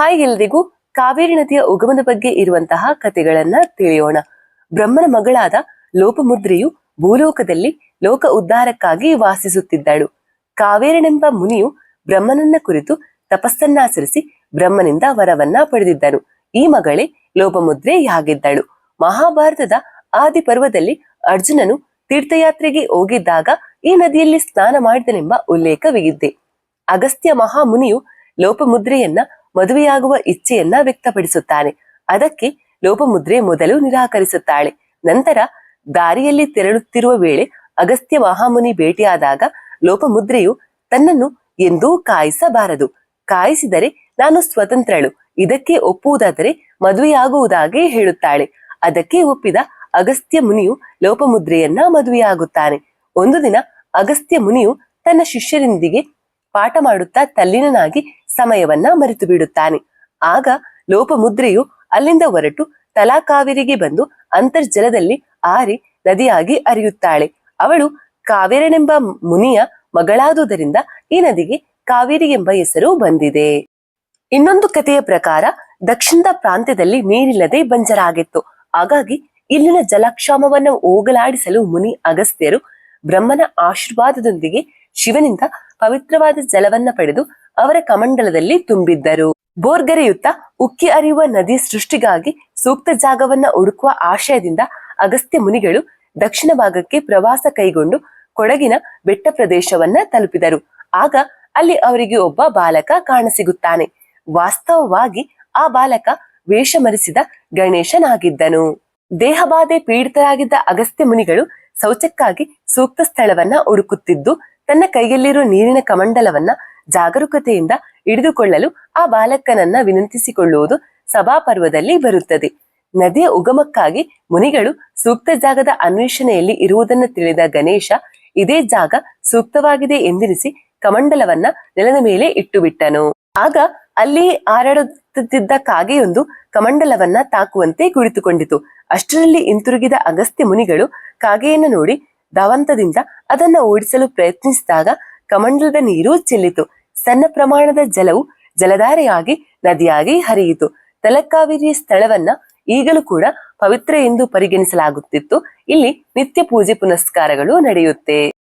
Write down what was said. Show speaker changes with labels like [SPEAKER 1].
[SPEAKER 1] Hi ಎಲ್ರಿಗೂ ಕಾವೇರಿ ನದಿಯ ಉಗಮದ ಬಗ್ಗೆ ಇರುವಂತಹ ಕಥೆಗಳನ್ನ ತಿಳಿಯೋಣ. ಬ್ರಹ್ಮನ ಮಗಳಾದ ಲೋಪಮುದ್ರೆಯು ಭೂಲೋಕದಲ್ಲಿ ಲೋಕ ಉದ್ಧಾರಕ್ಕಾಗಿ ವಾಸಿಸುತ್ತಿದ್ದಳು. ಕಾವೇರನೆಂಬ ಮುನಿಯು ಬ್ರಹ್ಮನನ್ನ ಕುರಿತು ತಪಸ್ಸನ್ನಾಚರಿಸಿ ಬ್ರಹ್ಮನಿಂದ ವರವನ್ನ ಪಡೆದಿದ್ದನು. ಈ ಮಗಳೇ ಲೋಪಮುದ್ರೆಯಾಗಿದ್ದಳು ಮಹಾಭಾರತದ ಆದಿ ಪರ್ವದಲ್ಲಿ ಅರ್ಜುನನು ತೀರ್ಥಯಾತ್ರೆಗೆ ಹೋಗಿದ್ದಾಗ ಈ ನದಿಯಲ್ಲಿ ಸ್ನಾನ ಮಾಡಿದನೆಂಬ ಉಲ್ಲೇಖವಿದೆ. ಅಗಸ್ತ್ಯ ಮಹಾಮುನಿಯು ಲೋಪಮುದ್ರೆಯನ್ನ ಮದುವೆಯಾಗುವ ಇಚ್ಛೆಯನ್ನ ವ್ಯಕ್ತಪಡಿಸುತ್ತಾನೆ. ಅದಕ್ಕೆ ಲೋಪಮುದ್ರೆ ಮೊದಲು ನಿರಾಕರಿಸುತ್ತಾಳೆ. ನಂತರ ದಾರಿಯಲ್ಲಿ ತೆರಳುತ್ತಿರುವ ವೇಳೆ ಅಗಸ್ತ್ಯ ಮಹಾಮುನಿ ಭೇಟಿಯಾದಾಗ ಲೋಪಮುದ್ರೆಯು ತನ್ನನ್ನು ಎಂದೂ ಕಾಯಿಸಬಾರದು. ಕಾಯಿಸಿದರೆ ನಾನು ಸ್ವತಂತ್ರಳು. ಇದಕ್ಕೆ ಒಪ್ಪುವುದಾದರೆ ಮದುವೆಯಾಗುವುದಾಗಿ ಹೇಳುತ್ತಾಳೆ. ಅದಕ್ಕೆ ಒಪ್ಪಿದ ಅಗಸ್ತ್ಯ ಮುನಿಯು ಲೋಪಮುದ್ರೆಯನ್ನ ಮದುವೆಯಾಗುತ್ತಾನೆ. ಒಂದು ದಿನ ಅಗಸ್ತ್ಯ ಮುನಿಯು ತನ್ನ ಶಿಷ್ಯರೊಂದಿಗೆ ಪಾಠ ಮಾಡುತ್ತಾ ತಲ್ಲಿನನಾಗಿ ಸಮಯವನ್ನ ಮರೆತು ಬಿಡುತ್ತಾನೆ. ಆಗ ಲೋಪಮುದ್ರೆಯು ಅಲ್ಲಿಂದ ಹೊರಟು ತಲಾಕಾವೇರಿಗೆ ಬಂದು ಅಂತರ್ಜಲದಲ್ಲಿ ಆರಿ ನದಿಯಾಗಿ ಅರಿಯುತ್ತಾಳೆ ಅವಳು ಕಾವೇರನೆಂಬ ಮುನಿಯ ಮಗಳಾದುದರಿಂದ ಈ ನದಿಗೆ ಕಾವೇರಿ ಎಂಬ ಹೆಸರು ಬಂದಿದೆ. ಇನ್ನೊಂದು ಕಥೆಯ ಪ್ರಕಾರ ದಕ್ಷಿಣದ ಪ್ರಾಂತ್ಯದಲ್ಲಿ ನೀರಿಲ್ಲದೆ ಬಂಜರಾಗಿತ್ತು. ಹಾಗಾಗಿ ಇಲ್ಲಿನ ಜಲಕ್ಷಾಮವನ್ನು ಹೋಗಲಾಡಿಸಲು ಮುನಿ ಅಗಸ್ತ್ಯರು ಬ್ರಹ್ಮನ ಆಶೀರ್ವಾದದೊಂದಿಗೆ ಶಿವನಿಂದ ಪವಿತ್ರವಾದ ಜಲವನ್ನ ಪಡೆದು ಅವರ ಕಮಂಡಲದಲ್ಲಿ ತುಂಬಿದ್ದರು. ಬೋರ್ಗರೆಯುತ್ತ ಉಕ್ಕಿ ಹರಿಯುವ ನದಿ ಸೃಷ್ಟಿಗಾಗಿ ಸೂಕ್ತ ಜಾಗವನ್ನ ಹುಡುಕುವ ಆಶಯದಿಂದ ಅಗಸ್ತ್ಯ ಮುನಿಗಳು ದಕ್ಷಿಣ ಭಾಗಕ್ಕೆ ಪ್ರವಾಸ ಕೈಗೊಂಡು ಕೊಡಗಿನ ಬೆಟ್ಟ ಪ್ರದೇಶವನ್ನ ತಲುಪಿದರು. ಆಗ ಅಲ್ಲಿ ಅವರಿಗೆ ಒಬ್ಬ ಬಾಲಕ ಕಾಣಸಿಗುತ್ತಾನೆ. ವಾಸ್ತವವಾಗಿ ಆ ಬಾಲಕ ವೇಷ ಮರೆಸಿದ ಗಣೇಶನಾಗಿದ್ದನು. ದೇಹಬಾಧೆ ಪೀಡಿತರಾಗಿದ್ದ ಅಗಸ್ತ್ಯ ಮುನಿಗಳು ಶೌಚಕ್ಕಾಗಿ ಸೂಕ್ತ ಸ್ಥಳವನ್ನ ಹುಡುಕುತ್ತಿದ್ದು, ತನ್ನ ಕೈಯಲ್ಲಿರುವ ನೀರಿನ ಕಮಂಡಲವನ್ನ ಜಾಗರೂಕತೆಯಿಂದ ಹಿಡಿದುಕೊಳ್ಳಲು ಆ ಬಾಲಕನನ್ನ ವಿನಂತಿಸಿಕೊಳ್ಳುವುದು ಸಭಾಪರ್ವದಲ್ಲಿ ಬರುತ್ತದೆ. ನದಿಯ ಉಗಮಕ್ಕಾಗಿ ಮುನಿಗಳು ಸೂಕ್ತ ಜಾಗದ ಅನ್ವೇಷಣೆಯಲ್ಲಿ ಇರುವುದನ್ನು ತಿಳಿದ ಗಣೇಶ, ಇದೇ ಜಾಗ ಸೂಕ್ತವಾಗಿದೆ ಎಂದಿರಿಸಿ ಕಮಂಡಲವನ್ನ ನೆಲದ ಮೇಲೆ ಇಟ್ಟು ಬಿಟ್ಟನು ಆಗ ಅಲ್ಲಿ ಹಾರಾಡುತ್ತಿದ್ದ ಕಾಗೆಯೊಂದು ಕಮಂಡಲವನ್ನ ತಾಕುವಂತೆ ಕುಳಿತುಕೊಂಡಿತು. ಅಷ್ಟರಲ್ಲಿ ಹಿಂತಿರುಗಿದ ಅಗಸ್ತ್ಯ ಮುನಿಗಳು ಕಾಗೆಯನ್ನು ನೋಡಿ ಧಾವಂತದಿಂದ ಅದನ್ನ ಓಡಿಸಲು ಪ್ರಯತ್ನಿಸಿದಾಗ ಕಮಂಡಲದ ನೀರು ಚೆಲ್ಲಿತು. ಸಣ್ಣ ಪ್ರಮಾಣದ ಜಲವು ಜಲಧಾರೆಯಾಗಿ ನದಿಯಾಗಿ ಹರಿಯಿತು. ತಲಕಾವೇರಿಯ ಸ್ಥಳವನ್ನ ಈಗಲೂ ಕೂಡ ಪವಿತ್ರ ಎಂದು ಪರಿಗಣಿಸಲಾಗುತ್ತಿತ್ತು. ಇಲ್ಲಿ ನಿತ್ಯ ಪೂಜೆ ಪುನಸ್ಕಾರಗಳು ನಡೆಯುತ್ತೆ.